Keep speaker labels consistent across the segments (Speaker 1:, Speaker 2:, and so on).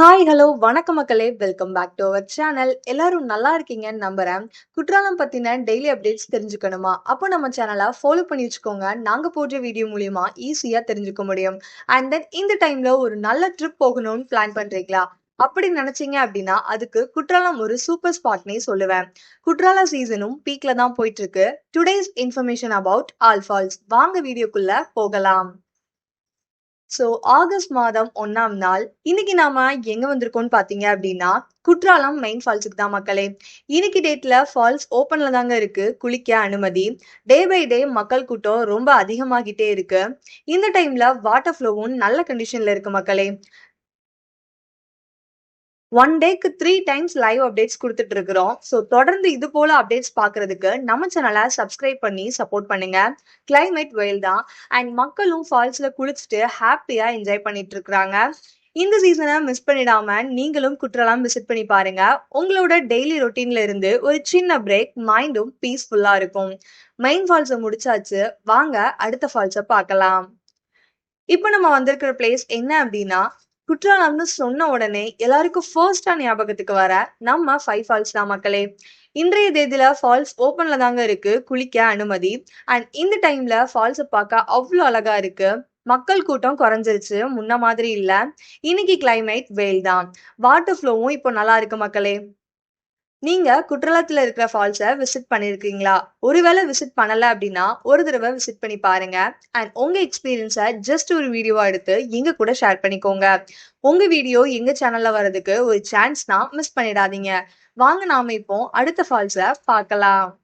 Speaker 1: Hi hello வணக்கம் மக்களே. Welcome back to our channel எல்லாரும் நல்லா இருக்கீங்கன்னு நம்புறேன். குற்றாலம் பத்தின டெய்லி அப்டேட்ஸ் தெரிஞ்சுக்கணுமா? அப்போ நம்ம சேனலை ஃபாலோ பண்ணி வச்சுக்கோங்க. நாங்க போடுற வீடியோ மூலியமா ஈஸியா தெரிஞ்சுக்க முடியும். அண்ட் தென் இந்த டைம்ல ஒரு நல்ல ட்ரிப் போகணும்னு பிளான் பண்றீங்களா? அப்படி நினைச்சீங்க அப்படின்னா அதுக்கு குற்றாலம் ஒரு சூப்பர் ஸ்பாட்னே சொல்லுவேன். குற்றால சீசனும் பீக்ல தான் போயிட்டு இருக்கு. Today's information about all falls வாங்க வீடியோக்குள்ள போகலாம். ஸோ ஆகஸ்ட் மாதம் ஒன்னாம் நாள். இன்னைக்கு நாம எங்க வந்திருக்கோம்னு பாத்தீங்க அப்படின்னா குற்றாலம் மெயின் ஃபால்ஸுக்கு தான் மக்களே. இன்னைக்கு டேட்ல ஃபால்ஸ் ஓப்பன்ல தாங்க இருக்கு. குளிக்க அனுமதி. டே பை டே மக்கள் கூட்டம் ரொம்ப அதிகமாகிட்டே இருக்கு. இந்த டைம்ல வாட்டர் ஃப்ளோவும் நல்ல கண்டிஷன்ல இருக்கு மக்களே. ஒன் டேக்கு த்ரீ டைம்ஸ் லைவ் அப்டேட்ஸ் கொடுத்துட்டு இருக்கிறோம் ஸோ தொடர்ந்து இது போல அப்டேட்ஸ் பார்க்கறதுக்கு நம்ம சேனலை சப்ஸ்கிரைப் பண்ணி சப்போர்ட் பண்ணுங்க. கிளைமேட் வெயில் தான். அண்ட் மக்களும் ஃபால்ஸ்ல குளிச்சுட்டு ஹாப்பியா என்ஜாய் பண்ணிட்டு இருக்கிறாங்க இந்த சீசனை மிஸ் பண்ணிடாம நீங்களும் குற்றாலம் விசிட் பண்ணி பாருங்க. உங்களோட டெய்லி ரொட்டீன்ல இருந்து ஒரு சின்ன பிரேக் மைண்டும் பீஸ்ஃபுல்லா இருக்கும். மெயின் ஃபால்ஸை முடிச்சாச்சு. வாங்க அடுத்த ஃபால்ஸை பார்க்கலாம். இப்போ நம்ம வந்திருக்கிற பிளேஸ் என்ன அப்படின்னா குற்றாலம்னு சொன்ன உடனே எல்லாருக்கும் ஃபர்ஸ்டா ஞாபகத்துக்கு வர நம்ம ஃபைவ் ஃபால்ஸ் தான் மக்களே. இன்றைய தேதியில ஃபால்ஸ் ஓப்பன்ல தாங்க இருக்கு குளிக்க அனுமதி. அண்ட் இந்த டைம்ல ஃபால்ஸை பார்க்க அவ்வளோ அழகா இருக்கு. மக்கள் கூட்டம் குறைஞ்சிருச்சு முன்ன மாதிரி இல்ல. இன்னைக்கு கிளைமேட் வெயில் தான் வாட்டர் ஃப்ளோவும் இப்போ நல்லா இருக்கு மக்களே. நீங்க குற்றாலத்துல இருக்கிற ஃபால்ஸை விசிட் பண்ணிருக்கீங்களா? ஒருவேளை விசிட் பண்ணல அப்படின்னா ஒரு தடவை விசிட் பண்ணி பாருங்க. அண்ட் உங்க எக்ஸ்பீரியன்ஸை ஜஸ்ட் ஒரு வீடியோவா எடுத்து எங்க கூட ஷேர் பண்ணிக்கோங்க. உங்க வீடியோ எங்க சேனல்ல வர்றதுக்கு ஒரு சான்ஸ்னா மிஸ் பண்ணிடாதீங்க. வாங்க நாம இப்போ அடுத்த ஃபால்ஸை பார்க்கலாம்.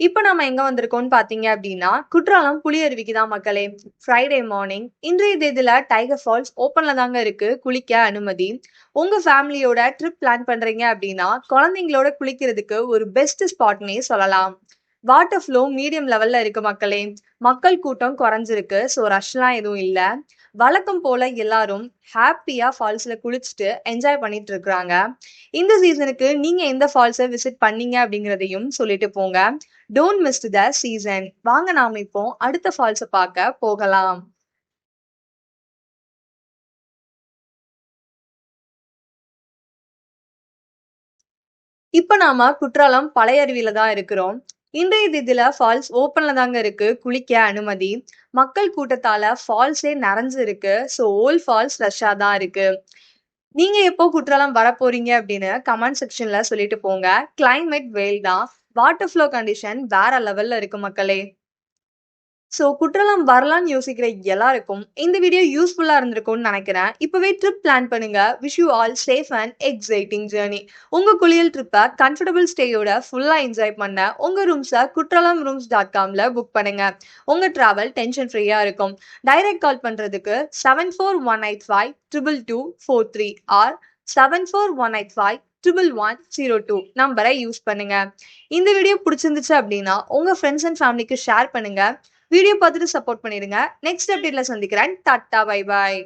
Speaker 1: இப்போ நம்ம எங்க வந்திருக்கோம்னு பாத்தீங்க அப்படின்னா குற்றாலம் புளியருவிக்கு தான் மக்களே. ஃப்ரைடே மார்னிங் இன்றைய தேதியில டைகர் ஃபால்ஸ் ஓப்பன்ல தாங்க இருக்கு. குளிக்க அனுமதி. உங்க ஃபேமிலியோட ட்ரிப் பிளான் பண்றீங்க அப்படின்னா குழந்தைங்களோட குளிக்கிறதுக்கு ஒரு பெஸ்ட் ஸ்பாட்னே சொல்லலாம். வாட்டர் ஃப்ளோ மீடியம் லெவல்ல இருக்கு மக்களே. மக்கள் கூட்டம் குறைஞ்சிருக்கு. ஸோ ரஷ்லாம் எதுவும் இல்லை. வழக்கம் போல எல்லாரும் ஹாப்பியா ஃபால்ஸ்ல குளிச்சுட்டு என்ஜாய் பண்ணிட்டு இருக்கிறாங்க. இந்த சீசனுக்கு நீங்க எந்த ஃபால்ஸை விசிட் பண்ணீங்க அப்படிங்கிறதையும் சொல்லிட்டு போங்க. டோன்ட் மிஸ் த சீசன் வாங்க நாம இப்போ அடுத்த ஃபால்ஸை பார்க்க போகலாம். இப்ப நாம குற்றாலம் பழைய அருவியில தான் இருக்கிறோம். இன்றைய தேதியில ஃபால்ஸ் ஓப்பன்ல தாங்க இருக்கு. குளிக்க அனுமதி. மக்கள் கூட்டத்தால ஃபால்ஸே நிறைஞ்சு இருக்கு. ஸோ ஓல் ஃபால்ஸ் ரஷ்ஷா தான் இருக்கு. நீங்க எப்போ குற்றாலம் வர போறீங்க அப்படின்னு கமெண்ட் செக்ஷன்ல சொல்லிட்டு போங்க. கிளைமேட் வெயில் தான். வாட்டர் ஃப்ளோ கண்டிஷன் வேற லெவல்ல இருக்கு மக்களே. ஸோ குற்றாலம் வரலான்னு யோசிக்கிற எல்லாருக்கும் இந்த வீடியோ யூஸ்ஃபுல்லாக இருந்திருக்கும்னு நினைக்கிறேன். இப்போவே ட்ரிப் பிளான் பண்ணுங்க. Wish you all safe and exciting journey உங்கள் குளியல் ட்ரிப்பை கம்ஃபர்டபுள் ஸ்டேயோட ஃபுல்லாக என்ஜாய் பண்ண உங்கள் ரூம்ஸை குற்றாலம் ரூம்ஸ் டாட் காமில் புக் பண்ணுங்க. உங்கள் ட்ராவல் டென்ஷன் ஃப்ரீயாக இருக்கும் டைரக்ட் கால் பண்ணுறதுக்கு seven four one eight five triple two four three or seven four one eight five triple one zero two நம்பரை யூஸ் பண்ணுங்க. இந்த வீடியோ பிடிச்சிருந்துச்சு அப்படின்னா உங்கள் ஃப்ரெண்ட்ஸ் அண்ட் ஃபேமிலிக்கு ஷேர் பண்ணுங்க. வீடியோ பார்த்துட்டு சப்போர்ட் பண்ணிடுங்க. நெக்ஸ்ட் அப்டேட்ல சந்திக்கிறேன். Tata bye bye